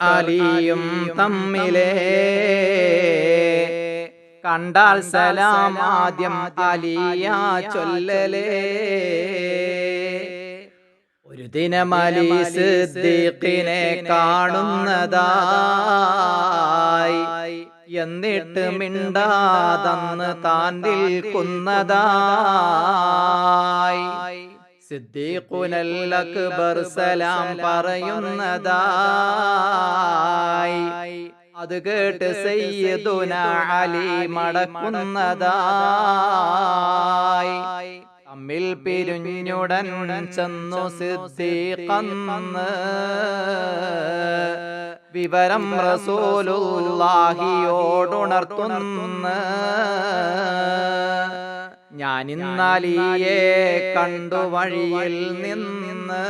അലിയും തമ്മിലേ കണ്ടാൽ സലാം ആദ്യം അലിയ ചൊല്ലലേ. ഒരു ദിനം അലി സിദ്ദീഖിനെ കാണുന്നതായി. എന്നിട്ട് മിണ്ടാതന്ന് താൻ നിൽക്കുന്നതായി. സിദ്ദീഖുനൽ അക്ബർ സലാം പറയുന്നതായി. അത് കേട്ട് സയ്യിദുന അലി മടക്കുന്നതായി. തമ്മിൽ പിരിഞ്ഞുടൻ ചെന്നു സിദ്ദീഖന്ന്. വിവരം റസൂലുള്ളാഹിയോടുണർത്തുന്നു. ഞാൻ ഇന്നലിയെ കണ്ടു വഴിയിൽ നിന്ന്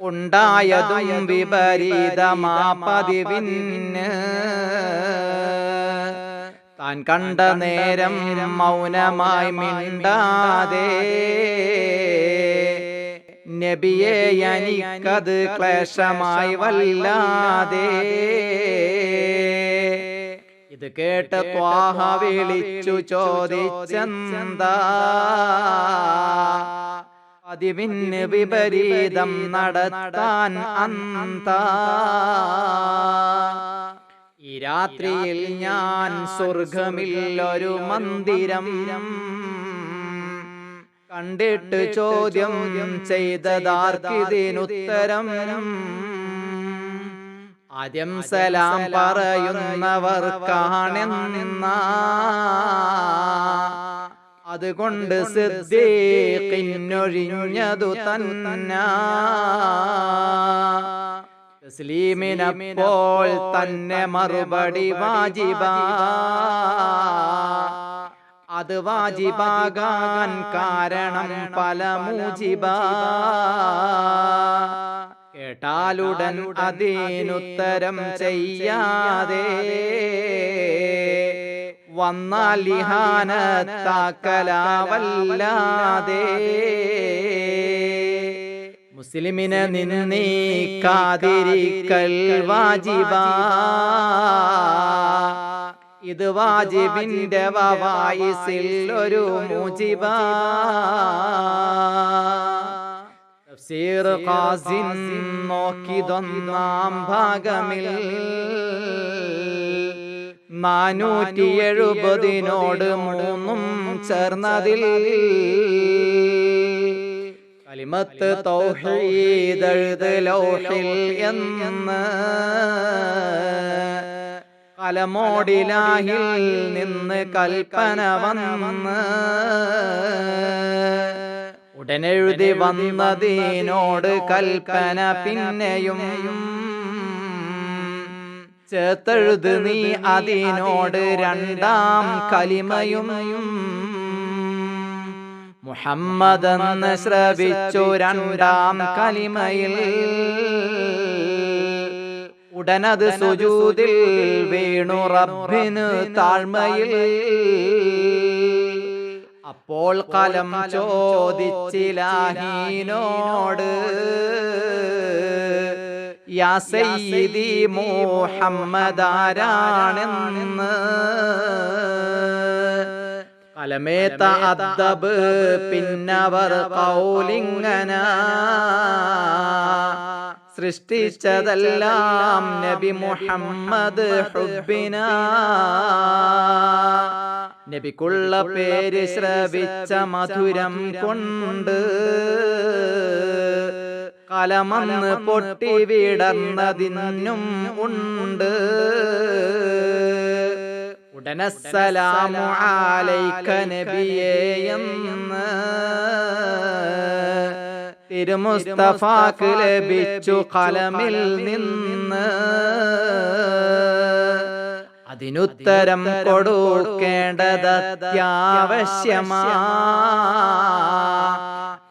ഉണ്ടായതും വിപരീതമാ പതിവിന് താൻ കണ്ട നേരം മൗനമായി മിണ്ടാതെ നബിയെ എനിക്കത് ക്ലേശമായി വല്ലാതെ ഇത് കേട്ട് ത്വാഹ വിളിച്ചു ചോദിച്ചെന്താ? പതിവിന് വിപരീതം നടത്താൻ അന്ത? ഈ രാത്രിയിൽ ഞാൻ സ്വർഗമില്ലൊരു മന്ദിരം കണ്ടിട്ട് ചോദ്യം ചെയ്തതാർക്കിതിനുത്തരം? ആദ്യം സലാം പറയുന്നവർ കാണുന്ന അതുകൊണ്ട് സിദ്ദീഖിനൊഴിഞ്ഞതു തന്ന. തസ്ലീമിനപ്പോൾ തന്നെ മറുപടി വാജിബ. അത് വാജിബാകാൻ കാരണം പല മൂജിബ. കേട്ടാലുടൻ അതിനുത്തരം ചെയ്യാതെ വന്നാൽ ലിഹാനത്താക്കലാവല്ലാതെ മുസ്ലിമിനെ നിന്നീക്കാതിരിക്കൽ വാജിബ. ഇത് വാജിബിന്റെ വവായിസിൽ ഒരു മുജിബ. തഫ്സീർ ഖാസിൻ നോക്കിതൊന്നാം ഭാഗമിൽ നാനൂറ്റി എഴുപതിനോട് മൂന്നും ചേർന്നതിൽ കലിമത്ത് തൗഹീദ് ലൗഹിൽ എന്ന് കലമോടിലാഹിൽ നിന്ന് കൽപ്പന വന്ന് ഉടനെഴുതി വന്നതിനോട് കൽപ്പന പിന്നെയും ചേർത്തെഴുത് നീ അതിനോട് രണ്ടാം കലിമയും മുഹമ്മദ് എന്ന് ശ്രവിച്ചു രണ്ടാം കലിമയിൽ. ഉടനത് സുജൂതിൽ വീണു റബ്ബിന് താഴ്മയിൽ. അപ്പോൾ കലം ചോദിച്ചിലാഹീനോട് യാ മോഹമ്മദാരാണെന്ന്. കലമേത്ത അദ്ദബ് പിന്നവർ കൗലിങ്ങന. സൃഷ്ടിച്ചതെല്ലാം നബി മുഹമ്മദ് ഹുബിന നബിക്കുള്ള പേര് ശ്രവിച്ച മധുരം കൊണ്ട് കലമന്ന് പൊട്ടി വിടർന്നതിന്നും ഉണ്ട്. ഉടനസ്സലാമു ആലൈക്ക നബിയേ എന്ന് തിരുമുസ്തഫാക്ക് ലഭിച്ചു കലമിൽ നിന്ന്. അതിനുത്തരം കൊടുക്കേണ്ടത് അത്യാവശ്യമാ.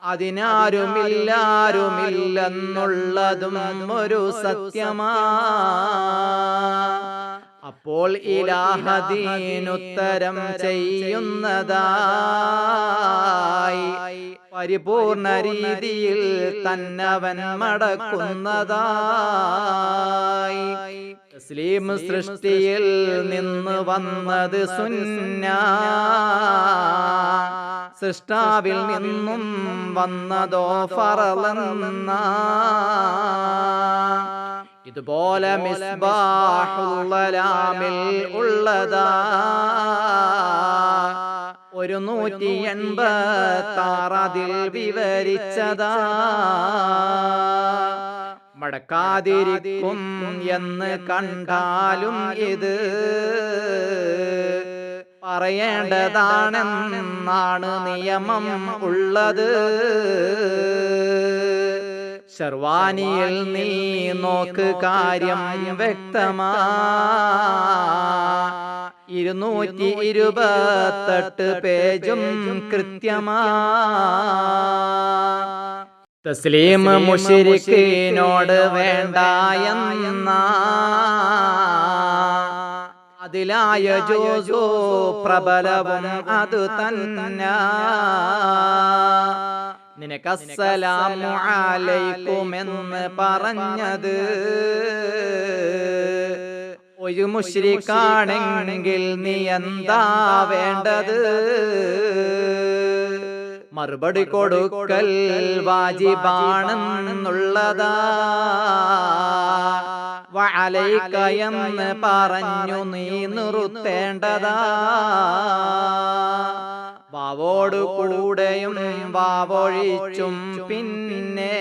അതിനാരുമില്ലാരുമില്ലെന്നുള്ളതും ഒരു സത്യമാ. അപ്പോൾ ഇലാഹദീനുത്തരം ചെയ്യുന്നതായി. പരിപൂർണ രീതിയിൽ തന്നവൻ മടക്കുന്നതായി. മുസ്ലിം സൃഷ്ടിയിൽ നിന്ന് വന്നത് സുന്ന. സൃഷ്ടാവിൽ നിന്നും വന്നതോ ഫറലെന്ന. ഇതുപോലെ മിസ്ബാഹുള്ളലാമിൽ ഉള്ളതാ. ഒരു നൂറ്റി എൺപത്താറതിൽ വിവരിച്ചതാ. മടക്കാതിരിക്കും എന്ന് കണ്ടാലും ഇത് പറയേണ്ടതാണെന്നാണ് നിയമം ഉള്ളത്. ശർവാനിയിൽ നീ നോക്ക് കാര്യം വ്യക്തമാ. ഇരുന്നൂറ്റി ഇരുപത്തെട്ട് പേജും കൃത്യമാ. തസ്ലീം മുഷിരിക്കിനോട് വേണ്ട എന്ന അതിലായ ജോസോ പ്രബലവും അത് തന്നെ. നിനക്ക് അസ്സലാമു അലൈക്കുമെന്ന് പറഞ്ഞത്. ഒരു മുഷ്രിക്കാണെങ്കിൽ നീ എന്താ വേണ്ടത്? മറുപടി കൊടുക്കൽ വാജിബാണെന്നുള്ളതാ. വഅലൈക എന്ന് പറഞ്ഞു നീ നിർത്തേണ്ടതാ. വാവോടു കൂടെയും വാവൊഴിച്ചും പിന്നെ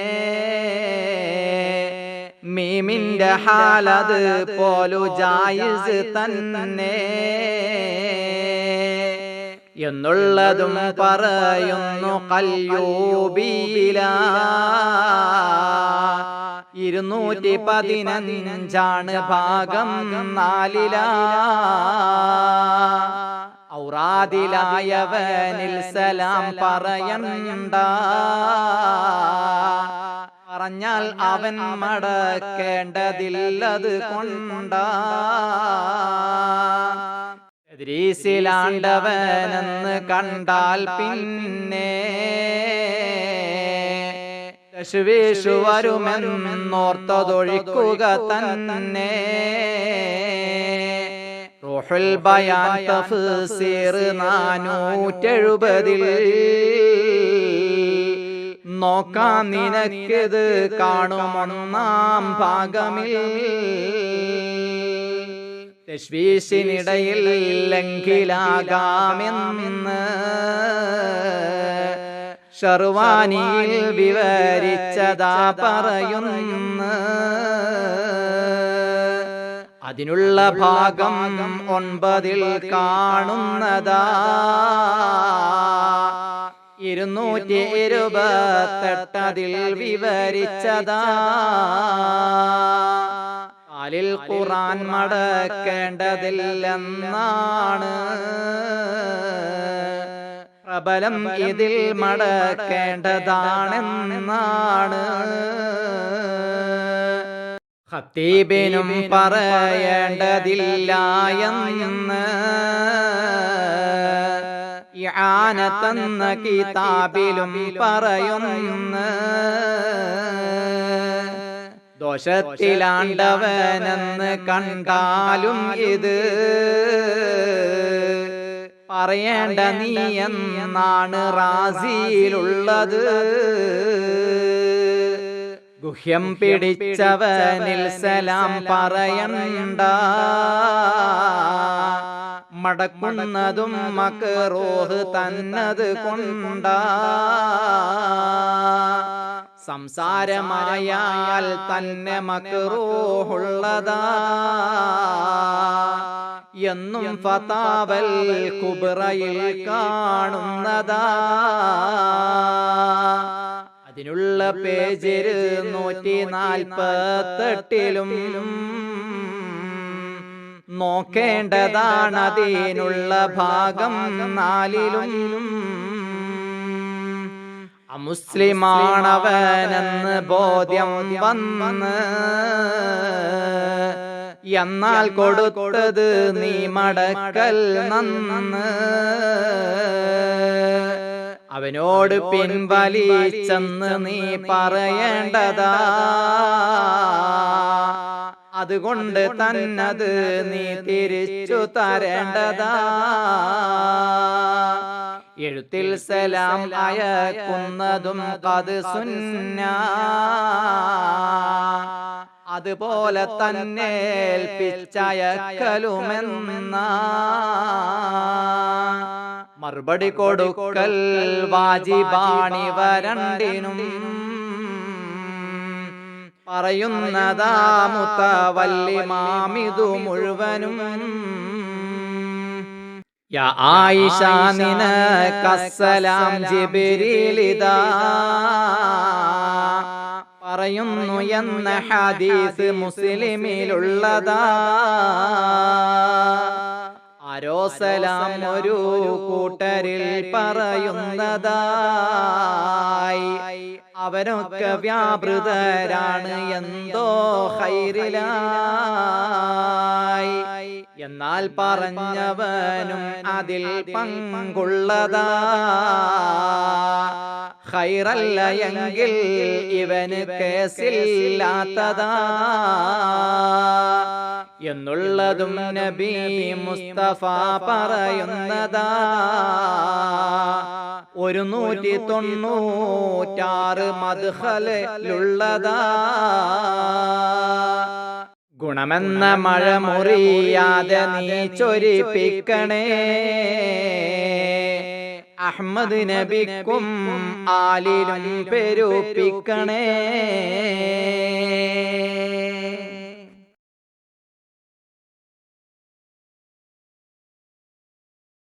മീമിന്റെ ഹാലത് പോലു ജായിസ് തന്നെ. എന്നുള്ളതും പറയുന്നു കല്യൂബീല. ഇരുന്നൂറ്റി പതിനഞ്ചാണ് ഭാഗം നാലില. ഔറാദിലായവനിൽ സലാം പറയണ്ട. പറഞ്ഞാൽ അവൻ മടക്കേണ്ടതില്ലത് കൊണ്ടാ. എതിരീസിലാണ്ടവനെന്ന് കണ്ടാൽ പിന്നെ ശുവേഷു വരുമെന്നോർത്തതൊഴിക്കുക തന്നെ. റൂഹുൽ ബയാൻ തഫ്സീർ നാനൂറ്റെഴുപതിൽ. നോക്കാം നിനക്കിത് കാണുമൊന്നാം ഭാഗമിൽ. തശ്വീശിനിടയിൽ ലംഘിലാകാമെന്ന്. ഷർവാനിയിൽ വിവരിച്ചതാ പറയുന്നു. അതിനുള്ള ഭാഗം ഒൻപതിൽ കാണുന്നതാ. ഇരുന്നൂറ്റി ഇരുപത്തെട്ടതിൽ വിവരിച്ചതാ. കാലിൽ ഖുറാൻ മടക്കേണ്ടതില്ലെന്നാണ്. പ്രബലം ഇതിൽ മടക്കേണ്ടതാണെന്നാണ്. ഹത്തീബിനും പറയേണ്ടതില്ല എന്ന്. ഇആനത്തെന്ന കിതാബിലും പറയുന്നു. ദോഷത്തിലാണ്ടവനെന്ന് കണ്ടാലും ഇത് പറയേണ്ട നീ എന്നാണ് റാസിയിലുള്ളത്. ഗുഹ്യം പിടിച്ചവനിൽ സലാം പറയണ്ട. മടക്കുന്നതും മക്കറോഹ് തന്നത് കൊണ്ടാ. സംസാരമായാൽ തന്നെ മക്കറോഹുള്ളതാ എന്നും ഫതാവൽ കുബറയിൽ കാണുന്നതാ. അതിനുള്ള പേജ് നൂറ്റി നാൽപ്പത്തെട്ടിലും നോക്കേണ്ടതാണ് അതിനുള്ള ഭാഗം നാലിലും. അമുസ്ലിമാണവനെന്ന് ബോധ്യം വന്ന് എന്നാൽ കൊടുത്തത് നീ മടക്കൽ നന്ന്. അവനോട് പിൻവലിച്ചെന്ന് നീ പറയേണ്ടതാ. അതുകൊണ്ട് തന്നത് നീ തിരിച്ചു തരേണ്ടതാ. എഴുത്തിൽ സലാം അയക്കുന്നതും അത് സുന്ന. അതുപോലെ തന്നെ ഏൽപ്പിച്ചയക്കലുമെന്ന. മറുപടി കൊടുക്കൽ വാജിബാണി വരണ്ടിനും. പറയുന്നതാ മുത്തവല്ലിമാമിതു മുഴുവനും. യാ ആയിഷ നിനക്കസ്സലാം ജിബിരിലിതാ. പറയുന്നു എന്ന ഹദീസ് മുസ്ലിമിലുള്ളതാ. ആരോ സലാം ഒരു കൂട്ടരിൽ പറയുന്നതായി. അവരൊക്കെ വ്യാപൃതരാണ് എന്തോ ഹൈറിലായി എന്നാൽ പറഞ്ഞവനും അതിൽ പങ്കുള്ളതാ. ഹൈറല്ല എങ്കിൽ ഇവന് കേസില്ലാത്തതാ. എന്നുള്ളതും നബി മുസ്തഫ പറയുന്നതാ. ഒരു നൂറ്റി തൊണ്ണൂറ്റാറ് മധുഹലുള്ളതാ ഗുണമെന്ന മഴ മുറിയാതെ നീ ചൊരിപ്പിക്കണേ. അഹമ്മദ് നബിക്കും ആലിലും പെരുപ്പിക്കണേ.